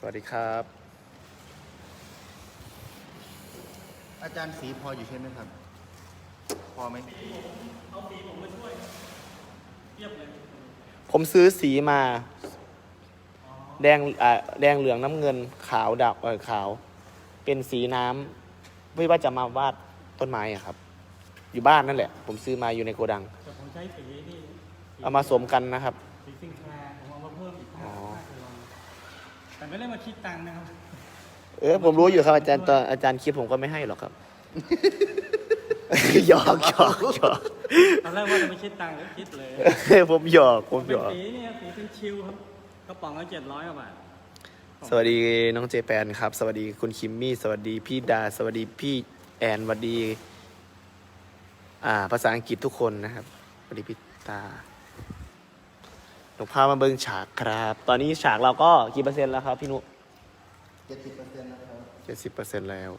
สวัสดีครับ อาจารย์สีพออยู่ใช่ไหมครับ พอไหมผมซื้อสีมา แดงอ่าแดงเหลืองน้ำเงินขาวดำเออขาว เป็นสีน้ำไม่ว่าจะมาวาดต้นไม้อะครับ อยู่บ้านนั่นแหละ ผมซื้อมาอยู่ในโกดัง แต่ผมใช้สีนี่เอามาสวมกันนะครับ สีซิง แต่ไม่ได้มาคิดตังค์นะครับ เออผมรู้อยู่ครับอาจารย์ตอนอาจารย์คิดผมก็ไม่ให้หรอกครับ หยอกหยอกหยอกตอนแรกว่าจะไม่คิดตังค์ก็คิดเลยผมหยอกผมหเป็ยนอก สีนี่ครับสีเป็นชิลครับกระป๋องละเจ็ดร้อยกว่าบาท สวัสดีน้องเจแปนครับ สวัสดีคุณคิมมี่ สวัสดีพี่ดา สวัสดีพี่แอนสวัสดี อ่า ภาษาอังกฤษทุกคนนะครับสวัสดีพี่ตา หนูพามาเบิ่งฉากครับ ตอนนี้ฉากเราก็กี่เปอร์เซ็นต์แล้วครับพี่นุเจ็ดสิบเปอร์เซ็นต์นะครับ เจ็ดสิบเปอร์เซ็นต์แล้ว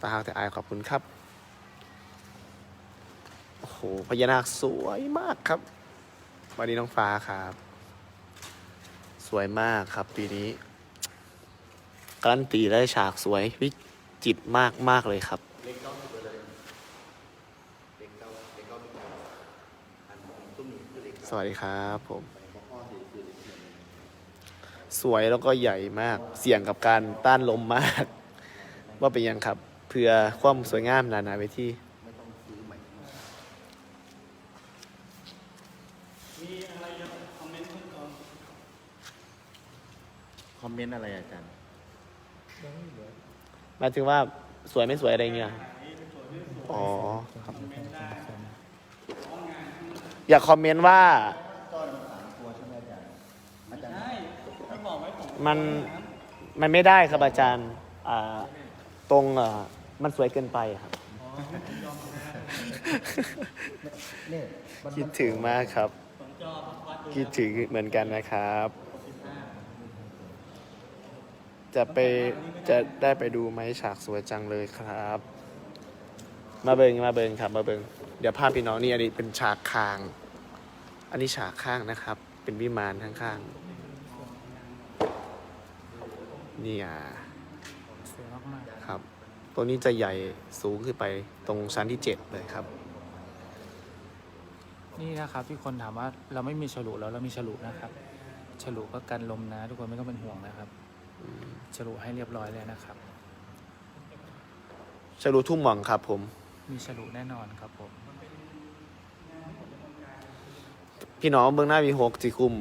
ตาหากแต่อายขอบคุณครับ โอ้โห พญานาคสวยมากครับ วันนี้น้องฟ้าครับ สวยมากครับปีนี้ การันตีได้ฉากสวยวิจิตรมากมากเลยครับ สวัสดีครับผม สวยแล้วก็ใหญ่มาก เสี่ยงกับการต้านลมมาก ว่าเป็นยังครับ เพื่อความสวยงามนานาเวทีไม่ต้องซื้อใหม่มีอะไรจะคอมเมนต์เพิ่มเติมคอมเมนต์อะไรอาจารย์หมายถึงว่าสวยไม่สวยอะไรเงี้ย อ๋อครับ อย่าคอมเมนต์ว่าม,มันมันไม่ได้ครับอาจารย์อ่าตรงอ่ามันสวยเกินไปครับ เนี่ยมันคิดถึงมากครับ คิดถึงเหมือนกันนะครับ จะไปจะได้ไปดูไหมฉากสวยจังเลยครับ มาเบิงมาเบิงครับมาเบิง เดี๋ยวภาพพี่น้องนี่อันนี้เป็นฉากคาง อันนี้ฉากข้างนะครับ เป็นวิมานข้างๆนี่อะสวยมากครับ ตัวนี้จะใหญ่สูงขึ้นไปตรงชั้นที่เจ็ดเลยครับๆนี่นะครับที่คนถามว่าเราไม่มีฉลุแล้วเรามีฉลุนะครับ ฉลุก็กันลมนะ ทุกคนไม่ต้องเป็นห่วงนะครับฉลุให้เรียบร้อยเลยนะครับชะลูทุ่งหม่องครับผม มีฉลุแน่นอนครับผม พี่น้องเบื้องหน้ามีหกจีคุม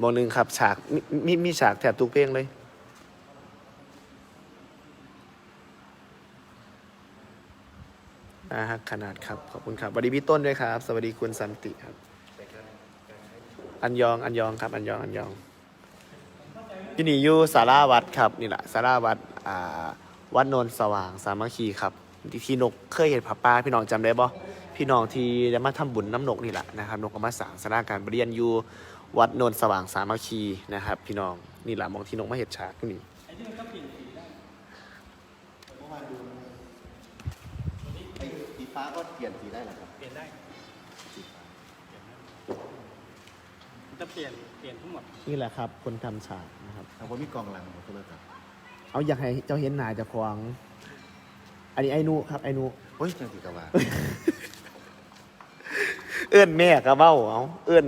บองหนึ่งครับ ฉากมมีมีฉากแถบทุกเพลงเลย นะฮะขนาดครับ ขอบคุณครับสวัสดีพี่ต้นด้วยครับ สวัสดีคุณสันติครับ อันยองอันยองครับ อันยองอันยองที่นี่อยู่สาราวัดครับ นี่แหละสาราวัดอ่าวัดโนนสว่างสามัคคีครับ ที่ที่นกเคยเห็นผาป้าพี่น้องจำได้บ่พี่น้องที่ได้มาทำบุญน้ำนกนี่แหละนะครับนกก็มาสั่งสาราการประเรียนอยู่วัดโนนสว่างสามัคคีนะครับ พี่น้องนี่แหละมองที่นกมาเห็ดฉากที่นี่ไอ้ที่มันก็เปลี่ยนสีได้เมื่อวานดูไอ้สีฟ้าก็เปลี่ยนสีได้เหรอครับเปลี่ยนได้มันจะเปลี่ยนเปลี่ยนทั้งหมดนี่แหละครับ คนทำฉากนะครับเอาผมมีกล่องหลังของโทรศัพท์เอาอยากให้เจ้าเห็นหนาเจะควง อันนี้ไอ้นุครับไอ้นุเฮ้ยจังสีกะว่า เอื้อนแม่กะเบ้าเอาเอื้อน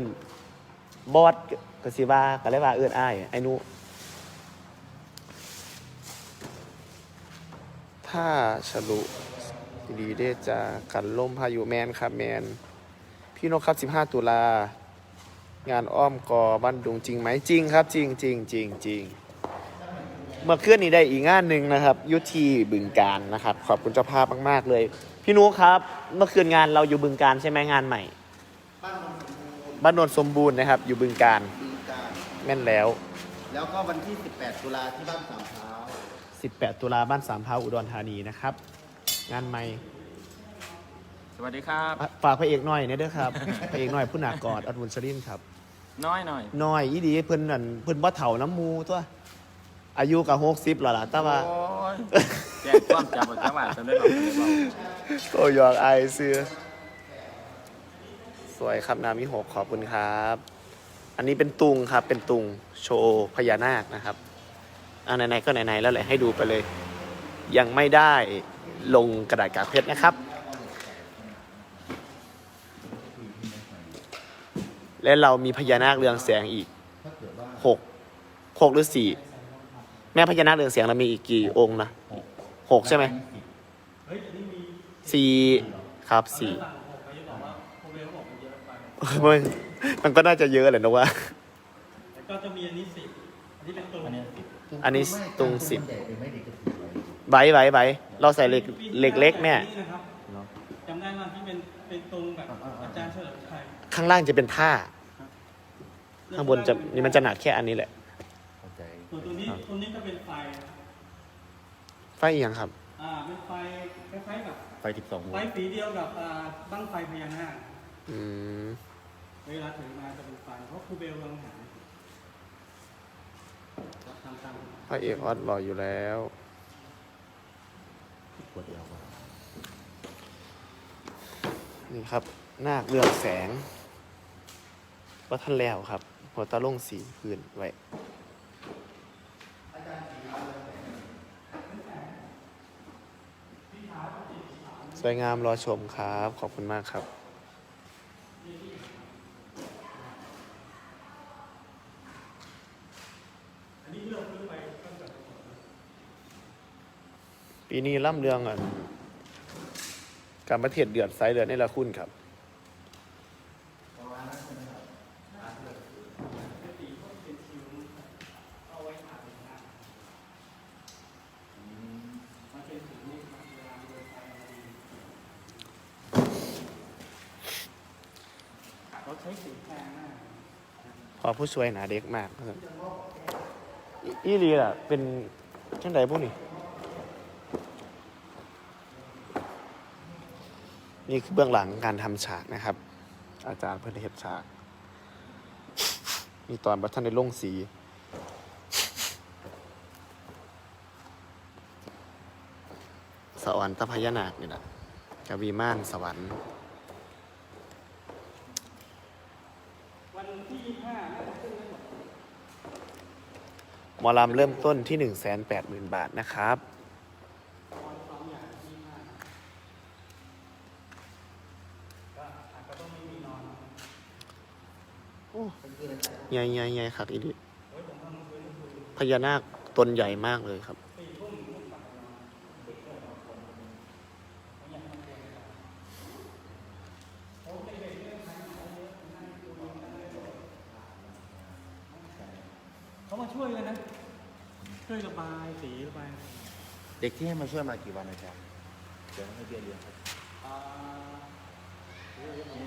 บอสกสิว่าก็เลยว่าเอื้อนอ้ายไอ้นุถ้าฉลุดีๆได้จะกันล่มพายุแมนครับแมน พี่นกครับ 15 ตุลา งานอ้อมกอบ้านดุงจริงไหมจริงครับ จริงจริงจริงจริง เมื่อคืนนี้ได้อีกงานหนึ่งนะครับยุทธีบึงการนะครับ ขอบคุณเจ้าภาพมากๆเลย พี่นุครับ เมื่อคืนงานเราอยู่บึงการใช่ไหมงานใหม่ บ้านโนนสมบูรณ์นะครับ อยู่บึงการบึงการแม่นแล้ว แล้วก็วันที่ 18 ตุลาที่บ้านสามเท้า18 ตุลาบ้านสามพร้าวอุดรธานีนะครับ งานใหม่สวัสดีครับ อะฝากพระเอกหน่อยเนี่ยเด้อครับ พระเอกหน่อยผู้หนักกอดอัดวุนชรินทร์ครับ น้อยหน่อย น้อยอีดีเพิ่นนั่นเพิ่นบ่เฒ่าน้ำมูตัว อายุก็60แล้วล่ะแต่ว่า โอ้ยแจ้งความจับออกจากบ้านจำได้หรอกจำได้หรอกโอ้ยอกอายซื้อ สวยครับนามิหกขอบคุณครับ อันนี้เป็นตุงครับ เป็นตุงโชว์พญานาคนะครับอ่าไหนๆก็ไหนๆแล้วแหละให้ดูไปเลย ยังไม่ได้ลงกระดาษกากเพชรนะครับ และเรามีพญานาคเรืองแสงอีกถ้าเกิดว่าหกหกหรือสี่ แม่พญานาคเรืองแสงเรามีอีกกี่องค์นะหกใช่ไหมเฮ้ยอันนี้มีสี่ครับสี่สั่งหกไปยังบอกว่าโคเบลเขาบอกมันเยอะไปมันมันก็น่าจะเยอะแหละนะว่าแต่ก็จะมีอันนี้สิบอันนี้เป็นตัวอันเนี้ยสิบอันนี้ตุงสิบใหญ่เป็นไม่ดีก็ถือไว้ไว้ไว้ไว้เราใส่เหล็กเหล็กเล็กแม่นี่นะครับเนาะจำได้ว่าที่เป็นเป็นตรงแบบอาจารย์เฉลิมชัยข้างล่างจะเป็นผ้าข้างบนจะนี่มันจะหนักแค่อันนี้แหละเข้าใจ ส่วนตัวนี้ตัวนี้จะเป็นไฟไฟเอียงครับ อ่าเป็นไฟคล้ายๆกับไฟสิบสองโวไฟลต์สีเดียวกับอ่าบั้งไฟพญานาคอืมเวลาถือมาจะเป็นไฟเพราะครูเบลลองหาทำตามพระเอกออสรออยู่แล้วขวดเดียวว่านี่ครับ นาคเรืองแสงว่าท่านแล้วครับ หัวตาล่งสีพื้นไว้ สวยงามรอชมครับ ขอบคุณมากครับปีนี้ล่ำเรืองอะการประเทศเดือดไซเดือดในละคุณครับ เขาใช้สีแพงมากพอผู้ช่วยหนาเด็กมากครับอีอีลีล่ะ เป็นจังไดพวกนี้นี่คือเบื้องหลังการทำฉากนะครับ อาจารย์เพื่อนเฮ็ดฉากนี่ตอนบัท่านในลงสีสวรรค์ตะพญานาคนี่แหละกวีม่านสวรรค์ วันที่ห้าน่าจะขึ้นได้หมด หมอลำเริ่มต้นที่ 1 8 0 0 0 0 บาทนะครับวันสองอย่างที่ห้าก็อาจจะต้องไม่มีนอนใหญ่ใหญ่ใหญ่ครับอีดิพญานาคตนใหญ่มากเลยครับ เขามาช่วยเลยนะ ช่วยระบายสีระบายเด็กที่ให้มาช่วยมากี่วันอาจารย์เดี๋ยวให้เบี้ยเลี้ยงครับอ่า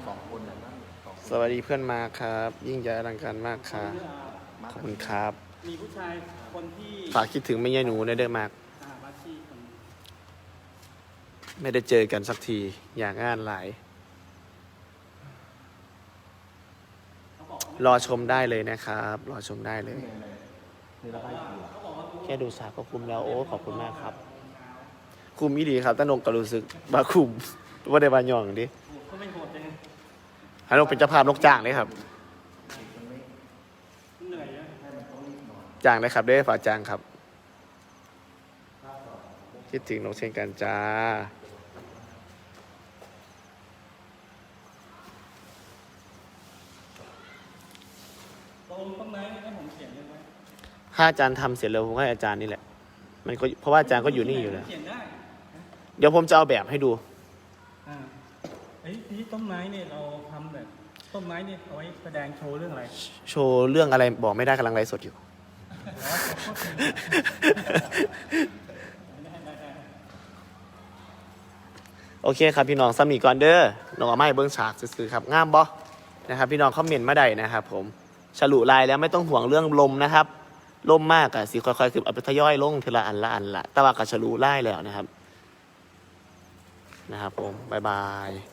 สองคนนะนั่งสองสวัสดีเพื่อนมาครับ ยิ่งใหญ่อลังการมากครับมาขอบคุณครับ มีผู้ชายคนที่ฝากคิดถึงไม่ใช่หนูนะเด้อมาก อ่าบัชชีคนไม่ได้เจอกันสักทีอย่างงานหลาย เขาบอกรอชมได้เลยนะครับ รอชมได้เลยคือระบายสี เหรอเขาบอกว่าแค่ดูฉากก็คุ้มแล้วโอ้ขอบคุณมากครับคุ้มอีดีครับตั้งนงก็รู้สึกว่าคุ้มว่าได้บานยองดิเขาไม่โหดยังไงฮันนงเป็นเจ้าภาพนกจ้างเลยครับ เหนื่อยนะจ้างเลยครับได้ฝากจ้างครับ คิดถึงนกเช่นกันจ้า ตรงต้นไม้ให้ผมเขียนเลยไหม ถ้าอาจารย์ทำเสร็จแล้วผมให้อาจารย์นี่แหละ มันก็เพราะว่าอาจารย์ก็อยู่นี่อยู่แล้วเขียนได้เดี๋ยวผมจะเอาแบบให้ดูอ่าไอ้ยที่ต้นไม้เนี่ยเราทำแบบต้นไม้เนี่ยเอาไว้แสดงโชว์เรื่องอะไรโชว์เรื่องอะไรบอกไม่ได้กำลังไลฟ์สดอยู่ โอเคครับพี่น้องสามีก่อนเด้อน้องเอาไม้เบิ้งฉากซื่อๆครับงามบ่นะครับ พี่น้องคอมเมนต์มาได้นะครับ ผมฉลุลายแล้วไม่ต้องห่วงเรื่องลมนะครับ ลมมากอะสิค่อยๆคือเอาไปทยอยลงทีละอันละอันละแต่ว่ากับฉลุลายแล้วนะครับ นะครับผมบ๊ายบาย